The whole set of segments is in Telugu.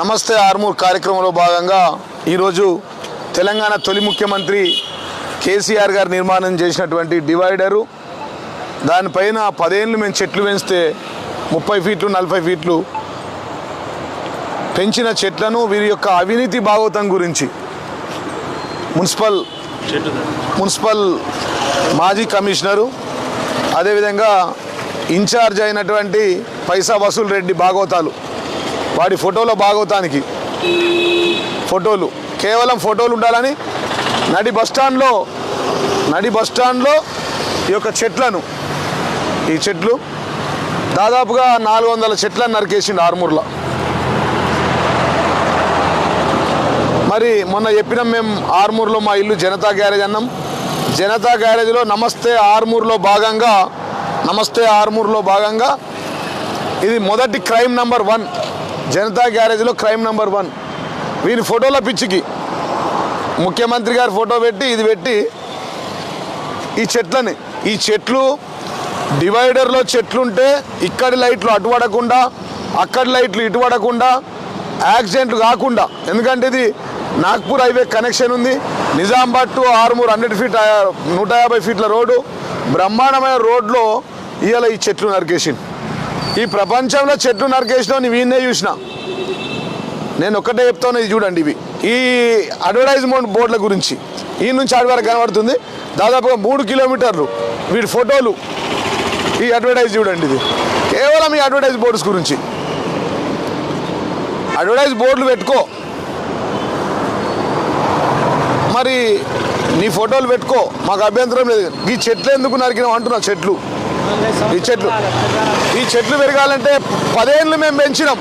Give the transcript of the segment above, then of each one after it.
నమస్తే ఆర్మూర్ కార్యక్రమంలో భాగంగా ఈరోజు తెలంగాణ తొలి ముఖ్యమంత్రి కేసీఆర్ గారు నిర్మాణం చేసినటువంటి డివైడరు. దానిపైన పదేళ్ళు మేము చెట్లు పెంచితే ముప్పై ఫీట్లు నలభై ఫీట్లు పెంచిన చెట్లను వీరి యొక్క అవినీతి భాగవతం గురించి మున్సిపల్ మున్సిపల్ మాజీ కమిషనరు అదేవిధంగా ఇన్ఛార్జ్ అయినటువంటి పైసా వసూల్ రెడ్డి భాగవతాలు వాడి ఫోటోలో భాగవతానికి ఫోటోలు. కేవలం ఫోటోలు ఉండాలని నడి బస్టాండ్లో నడి బస్టాండ్లో ఈ యొక్క చెట్లను ఈ చెట్లు దాదాపుగా నాలుగు వందల చెట్లను నరికేసిండు ఆర్మూర్లో. మరి మొన్న చెప్పినాం మేము ఆర్మూర్లో మా ఇల్లు జనతా గ్యారేజ్ అన్నాం. జనతా గ్యారేజ్లో నమస్తే ఆర్మూర్లో భాగంగా నమస్తే ఆర్మూర్లో భాగంగా ఇది మొదటి క్రైమ్ నంబర్ వన్. జనతా గ్యారేజ్లో క్రైమ్ నెంబర్ వన్. వీని ఫోటోల పిచ్చికి. ముఖ్యమంత్రి గారి ఫోటో పెట్టి ఇది పెట్టి ఈ చెట్లని. ఈ చెట్లు డివైడర్లో చెట్లుంటే ఇక్కడి లైట్లు అటు పడకుండా అక్కడి లైట్లు ఇటు పడకుండా యాక్సిడెంట్లు కాకుండా. ఎందుకంటే ఇది నాగ్పూర్ హైవే కనెక్షన్ ఉంది. Nizamabad to Armoor hundred feet నూట యాభై ఫీట్ల రోడ్డు. బ్రహ్మాండమైన రోడ్లో ఇవాళ ఈ చెట్లు నరికేసింది ఈ ప్రపంచంలో చెట్లు నరికేసిన వీన్నే చూసిన. నేను ఒక్కటే చెప్తాను ఇది చూడండి ఇవి. ఈ అడ్వర్టైజ్మెంట్ బోర్డుల గురించి. ఈ నుంచి ఆడి వరకు కనబడుతుంది. దాదాపుగా మూడు కిలోమీటర్లు వీడి ఫోటోలు ఈ అడ్వర్టైజ్ చూడండి ఇది. కేవలం ఈ అడ్వర్టైజ్ బోర్డ్స్ గురించి. అడ్వర్టైజ్ బోర్డులు పెట్టుకో. మరి నీ ఫోటోలు పెట్టుకో. మాకు అభ్యంతరం లేదు. ఈ చెట్లు ఎందుకు నరికినాం అంటున్నా చెట్లు? ఈ చెట్లు ఈ చెట్లు పెరగాలంటే పదేళ్ళు మేము పెంచినాం.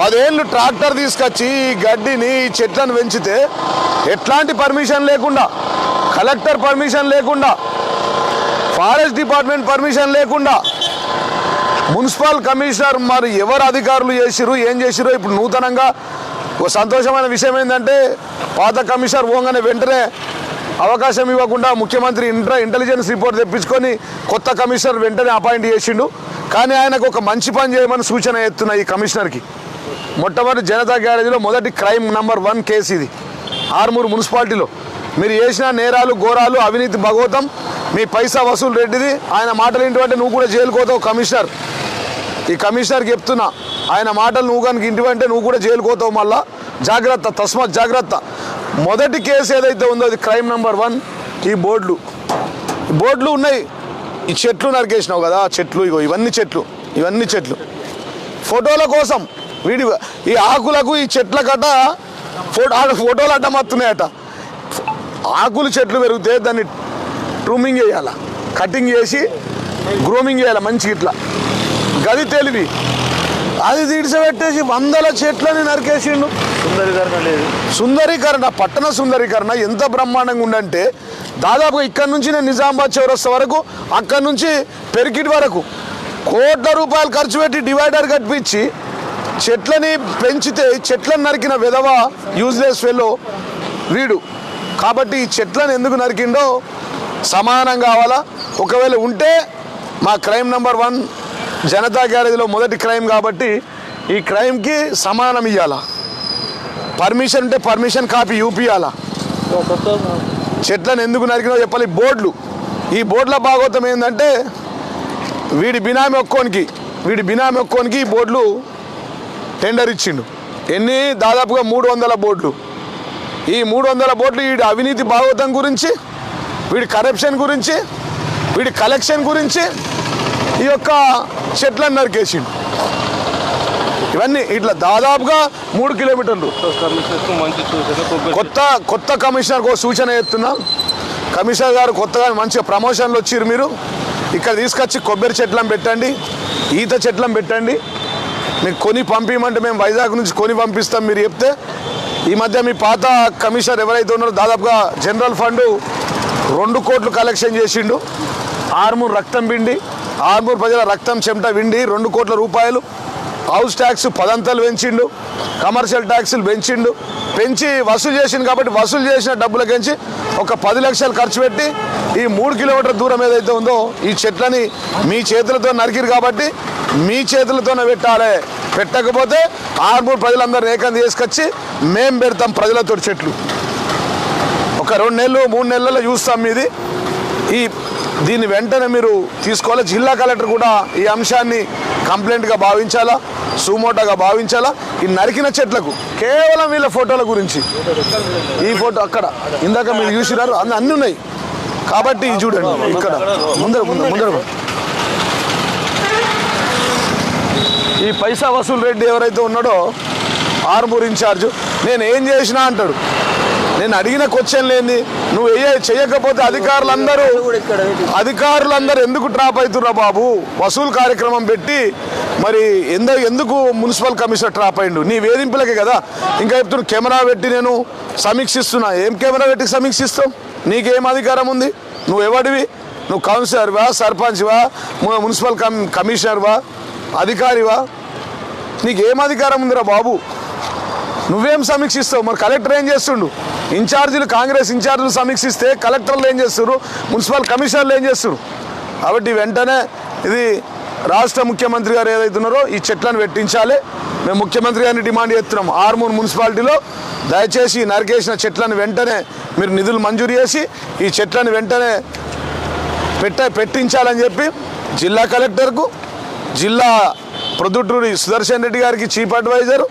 పదేళ్ళు ట్రాక్టర్ తీసుకొచ్చి ఈ గడ్డిని ఈ చెట్లను పెంచితే ఎట్లాంటి పర్మిషన్ లేకుండా కలెక్టర్ పర్మిషన్ లేకుండా ఫారెస్ట్ డిపార్ట్మెంట్ పర్మిషన్ లేకుండా మున్సిపల్ కమిషనర్ మరి ఎవరు అధికారులు చేసిరు ఏం చేసిరో ఇప్పుడు నూతనంగా ఒక సంతోషమైన విషయం ఏంటంటే పాత కమిషనర్ పోగానే వెంటనే అవకాశం ఇవ్వకుండా ముఖ్యమంత్రి ఇంటర్ ఇంటెలిజెన్స్ రిపోర్ట్ తెప్పించుకొని కొత్త కమిషనర్ వెంటనే అపాయింట్ చేసిండు. కానీ ఆయనకు ఒక మంచి పని చేయమని సూచన ఎత్తున్నాయి ఈ కమిషనర్కి. మొట్టమొదటి జనతా గ్యారేజ్లో మొదటి క్రైమ్ నంబర్ వన్ కేసు ఇది. ఆర్మూరు మున్సిపాలిటీలో. మీరు చేసిన నేరాలు ఘోరాలు అవినీతి భగవతం మీ పైసా వసూలు రెడ్డిది. ఆయన మాటలు ఇంటివంటే నువ్వు కూడా జైలుకోతావు కమిషనర్. ఈ కమిషనర్కి చెప్తున్నా ఆయన మాటలు నువ్వు కనుక ఇంటివంటే నువ్వు కూడా జైలుకోతావు మళ్ళా. జాగ్రత్త తస్మాత్ జాగ్రత్త. మొదటి కేసు ఏదైతే ఉందో అది క్రైమ్ నెంబర్ వన్ ఈ బోర్డులు. బోర్డులు ఉన్నాయి. ఈ చెట్లు నరికేసినావు కదా చెట్లు ఇగో ఇవన్నీ చెట్లు ఇవన్నీ చెట్లు. ఫోటోల కోసం వీడి ఈ ఆకులకు ఈ చెట్ల కట ఫోటో ఫోటోలు అడ్డం వస్తున్నాయట ఆకులు చెట్లు పెరిగితే దాన్ని ట్రూమింగ్ చేయాల? కటింగ్ చేసి గ్రూమింగ్ చేయాలి? మంచిగా ఇట్లా. గది తెలివి. అది తీడిసబెట్టేసి వందల చెట్లని నరికేసిండు. సుందరీకరణ లేదు. సుందరీకరణ పట్టణ సుందరీకరణ ఎంత బ్రహ్మాండంగా ఉందంటే దాదాపు ఇక్కడ నుంచి నేను నిజామాబాద్ చౌరస్తా వరకు అక్కడ నుంచి పెరికిట్ వరకు కోట్ల రూపాయలు ఖర్చు పెట్టి డివైడర్ కట్టించి చెట్లని పెంచితే చెట్లను నరికిన విధవ యూజ్లెస్ ఫెలో వీడు. కాబట్టి ఈ చెట్లను ఎందుకు నరికిండో సమానం కావాలా? ఒకవేళ ఉంటే మా క్రైమ్ నెంబర్ వన్ జనతా గ్యారేజ్లో మొదటి క్రైమ్ కాబట్టి ఈ క్రైమ్కి సమానం ఇవ్వాల పర్మిషన్ ఉంటే పర్మిషన్ కాపీ యూపియాలా చెట్లను ఎందుకు నరికినో చెప్పాలి. బోర్డులు. ఈ బోర్డుల భాగవతం ఏంటంటే వీడి బినామీ ఒక్కోనికి వీడి బినామీ ఒక్కోనికి ఈ బోర్డులు టెండర్ ఇచ్చిండు. ఎన్ని? దాదాపుగా మూడు వందల బోర్డులు. ఈ మూడు వందల బోర్డులు వీడి అవినీతి భాగవతం గురించి వీడి కరప్షన్ గురించి వీడి కలెక్షన్ గురించి ఈ యొక్క చెట్లను నరికేసిండు. ఇవన్నీ ఇట్లా దాదాపుగా మూడు కిలోమీటర్లు. కొత్త కొత్త కమిషనర్కి ఒక సూచన ఎత్తున్నా కమిషనర్ గారు కొత్తగా మంచిగా ప్రమోషన్లు వచ్చిర్రు మీరు. ఇక్కడ తీసుకొచ్చి కొబ్బరి చెట్లను పెట్టండి ఈత చెట్లను పెట్టండి. మీకు కొని పంపించమంటే మేము వైజాగ్ నుంచి కొని పంపిస్తాం మీరు చెప్తే. ఈ మధ్య మీ పాత కమిషనర్ ఎవరైతే ఉన్నారో దాదాపుగా జనరల్ ఫండ్ రెండు కోట్లు కలెక్షన్ చేసిండు. ఆర్మూర్ రక్తం పిండి. ఆర్మూర్ ప్రజల రక్తం చెమట విండి రెండు కోట్ల రూపాయలు. హౌస్ ట్యాక్స్ పదంతలు పెంచిండు. కమర్షియల్ ట్యాక్సులు పెంచిండు. పెంచి వసూలు చేసిండు కాబట్టి వసూలు చేసిన డబ్బులకించి ఒక పది లక్షలు ఖర్చు పెట్టి ఈ మూడు కిలోమీటర్ దూరం ఏదైతే ఉందో ఈ చెట్లని మీ చేతులతో నరికిరు కాబట్టి మీ చేతులతోనే పెట్టాలి. పెట్టకపోతే ఆర్మూర్ ప్రజలందరూ ఏకం తీసుకొచ్చి మేం పెడతాం ప్రజలతో చెట్లు. ఒక రెండు నెలలు మూడు నెలల్లో చూస్తాం మీది. ఈ దీన్ని వెంటనే మీరు తీసుకోవాలి. జిల్లా కలెక్టర్ కూడా ఈ అంశాన్ని కంప్లైంట్గా భావించాలా? సుమోటాగా భావించాలా? ఈ నరికిన చెట్లకు కేవలం వీళ్ళ ఫోటోల గురించి. ఈ ఫోటో అక్కడ. ఇందాక మీరు చూసినారు అన్ని అన్నీ ఉన్నాయి. కాబట్టి ఇది చూడండి ఇక్కడ. ముందర ముందర ఈ పైసా వసూలు రెడ్డి ఎవరైతే ఉన్నాడో ఆర్మూర్ ఇన్ఛార్జ్ నేను ఏం చేసినా అంటాడు. నేను అడిగిన క్వశ్చన్ లేని నువ్వు ఏ చేయకపోతే అధికారులందరూ అధికారులందరూ ఎందుకు ట్రాప్ అవుతుర్రా బాబు? వసూలు కార్యక్రమం పెట్టి మరి ఎందు ఎందుకు మున్సిపల్ కమిషనర్ ట్రాప్ అయిండు? నీ వేధింపులకే కదా. ఇంకా చెప్తున్నా కెమెరా పెట్టి నేను సమీక్షిస్తున్నా. ఏం కెమెరా పెట్టి సమీక్షిస్తావు? నీకేం అధికారం ఉంది? నువ్వు ఎవడివి? నువ్వు కౌన్సిలర్వా సర్పంచ్వా మున్సిపల్ కమ్ కమిషనర్వా అధికారివా నీకేం అధికారం ఉందిరా బాబు? నువ్వేం సమీక్షిస్తావు? మరి కలెక్టర్ ఏం చేస్తుండు? ఇన్ఛార్జీలు కాంగ్రెస్ ఇన్ఛార్జీలు సమీక్షిస్తే కలెక్టర్లు ఏం చేస్తారు మున్సిపల్ కమిషనర్లు ఏం చేస్తారు కాబట్టి వెంటనే ఇది రాష్ట్ర ముఖ్యమంత్రి గారు ఏదైతున్నారో ఈ చెట్లను పెట్టించాలి. మేము ముఖ్యమంత్రి గారిని డిమాండ్ చేస్తున్నాం. ఆర్మూర్ మున్సిపాలిటీలో దయచేసి నరికేసిన చెట్లను వెంటనే మీరు నిధులు మంజూరు చేసి ఈ చెట్లను వెంటనే పెట్ట పెట్టించాలని చెప్పి జిల్లా కలెక్టర్కు జిల్లా ప్రొద్దుటూరి సుదర్శన్ రెడ్డి గారికి చీఫ్ అడ్వైజర్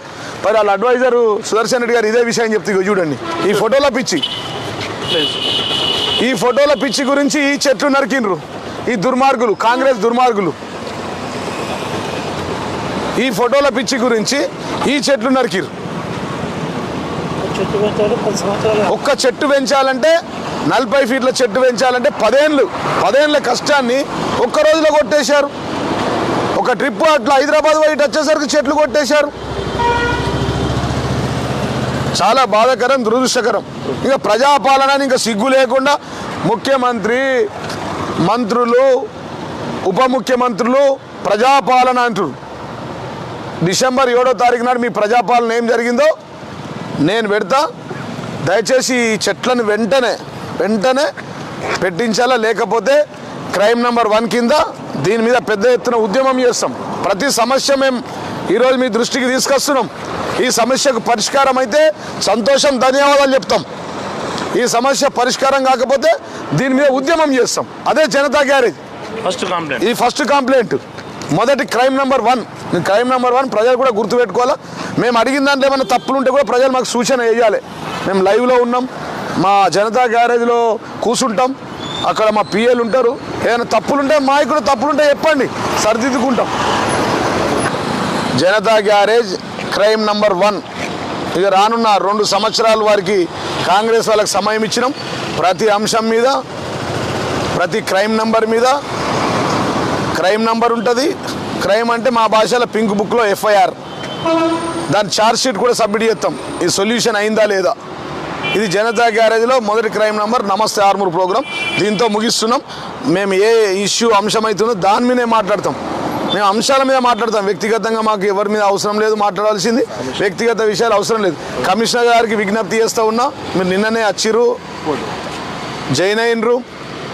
మరి వాళ్ళ అడ్వైజరు సుదర్శన్ రెడ్డి గారు ఇదే విషయం చెప్తే చూడండి. ఈ ఫోటోల పిచ్చి. ఈ ఫోటోల పిచ్చి గురించి ఈ చెట్లు నరికిండ్రు. ఈ దుర్మార్గులు కాంగ్రెస్ దుర్మార్గులు. ఈ ఫోటోల పిచ్చి గురించి ఈ చెట్లు నరికిరు ఒక్క చెట్టు పెంచాలంటే నలభై ఫీట్ల చెట్టు పెంచాలంటే పదేళ్ళు పదేళ్ళ కష్టాన్ని ఒక్క రోజులో కొట్టేశారు. ఒక ట్రిప్ అట్లా హైదరాబాద్ వైట్ ఇటు వచ్చేసరికి చెట్లు కొట్టేశారు. చాలా బాధాకరం దురదృష్టకరం. ఇంకా ప్రజాపాలన అని ఇంకా సిగ్గు లేకుండా ముఖ్యమంత్రి మంత్రులు ఉప ముఖ్యమంత్రులు ప్రజాపాలన అంటారు. డిసెంబర్ ఏడో తారీఖు నాడు మీ ప్రజాపాలన ఏం జరిగిందో నేను పెడతా. దయచేసి ఈ చెట్లను వెంటనే వెంటనే పెట్టించాలా? లేకపోతే క్రైమ్ నెంబర్ వన్ కింద దీని మీద పెద్ద ఎత్తున ఉద్యమం చేస్తాం. ప్రతి సమస్య మేము ఈరోజు మీ దృష్టికి తీసుకొస్తున్నాం. ఈ సమస్యకు పరిష్కారం అయితే సంతోషం ధన్యవాదాలు చెప్తాం. ఈ సమస్య పరిష్కారం కాకపోతే దీని మీద ఉద్యమం చేస్తాం. అదే జనతా గ్యారేజ్. ఫస్ట్ కంప్లైంట్ ఇది ఫస్ట్ కంప్లైంట్ మొదటి crime number one crime number one ప్రజలు కూడా గుర్తుపెట్టుకోవాలా? మేము అడిగిన దాంట్లో ఏమైనా తప్పులు ఉంటే కూడా ప్రజలు మాకు సూచన వేయాలి. మేము లైవ్లో ఉన్నాం. మా జనతా గ్యారేజ్లో కూర్చుంటాం అక్కడ మా పిఏలు ఉంటారు. ఏమైనా తప్పులుంటే మా ఇక్కడ తప్పులుంటే చెప్పండి. సరిదిద్దుకుంటాం. Janata garage crime number one. ఇక రానున్న రెండు సంవత్సరాలు వారికి కాంగ్రెస్ వాళ్ళకి సమయం ఇచ్చినాం. ప్రతి అంశం మీద ప్రతి క్రైమ్ నంబర్ మీద క్రైమ్ నంబర్ ఉంటుంది. క్రైమ్ అంటే మా భాషలో పింక్ బుక్లో ఎఫ్ఐఆర్. దాని ఛార్జ్ షీట్ కూడా సబ్మిట్ చేస్తాం. ఈ సొల్యూషన్ అయిందా లేదా? ఇది జనతా గ్యారేజ్లో మొదటి క్రైమ్ నంబర్. నమస్తే ఆర్మూర్ ప్రోగ్రామ్ దీంతో ముగిస్తున్నాం. మేము ఏ ఇష్యూ అంశం అవుతుందో దాని మీదే మాట్లాడతాం. మేము అంశాల మీద మాట్లాడతాం. వ్యక్తిగతంగా మాకు ఎవరి మీద అవసరం లేదు మాట్లాడాల్సింది. వ్యక్తిగత విషయాలు అవసరం లేదు. కమిషనర్ గారికి విజ్ఞప్తి చేస్తూ ఉన్నా మీరు నిన్ననే వచ్చిర్రు జైన్ అయినరు.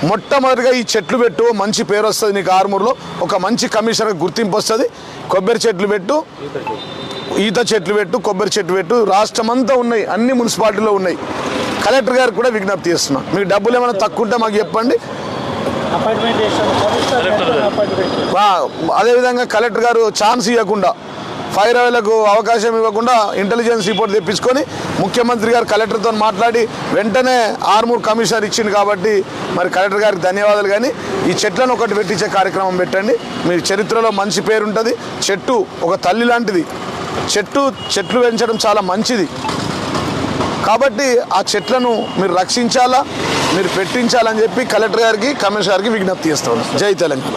మొట్టమొదటిగా ఈ చెట్లు పెట్టు మంచి పేరు వస్తుంది నీకు ఆర్మూర్లో. ఒక మంచి కమిషనర్ గుర్తింపు వస్తుంది. కొబ్బరి చెట్లు పెట్టు ఈత చెట్లు పెట్టు కొబ్బరి చెట్లు పెట్టు. రాష్ట్రమంతా ఉన్నాయి అన్ని మున్సిపాలిటీలో ఉన్నాయి. కలెక్టర్ గారికి కూడా విజ్ఞప్తి చేస్తున్నాం. మీకు డబ్బులు ఏమైనా తక్కువ ఉంటే మాకు చెప్పండి. అదేవిధంగా కలెక్టర్ గారు ఛాన్స్ ఇవ్వకుండా ఫైర్ అవేలకు అవకాశం ఇవ్వకుండా ఇంటెలిజెన్స్ రిపోర్ట్ తెప్పించుకొని ముఖ్యమంత్రి గారు కలెక్టర్తో మాట్లాడి వెంటనే ఆర్మూర్ కమిషనర్ ఇచ్చింది కాబట్టి మరి కలెక్టర్ గారికి ధన్యవాదాలు. కానీ ఈ చెట్లను ఒకటి పెట్టించే కార్యక్రమం పెట్టండి. మీ చరిత్రలో మంచి పేరు ఉంటుంది. చెట్టు ఒక తల్లి లాంటిది. చెట్టు చెట్లు పెంచడం చాలా మంచిది. కాబట్టి ఆ చెట్లను మీరు రక్షించాలా? మీరు పెట్టించాలని చెప్పి కలెక్టర్ గారికి కమిషనర్ గారికి విజ్ఞప్తి చేస్తాను. జై తెలంగాణ.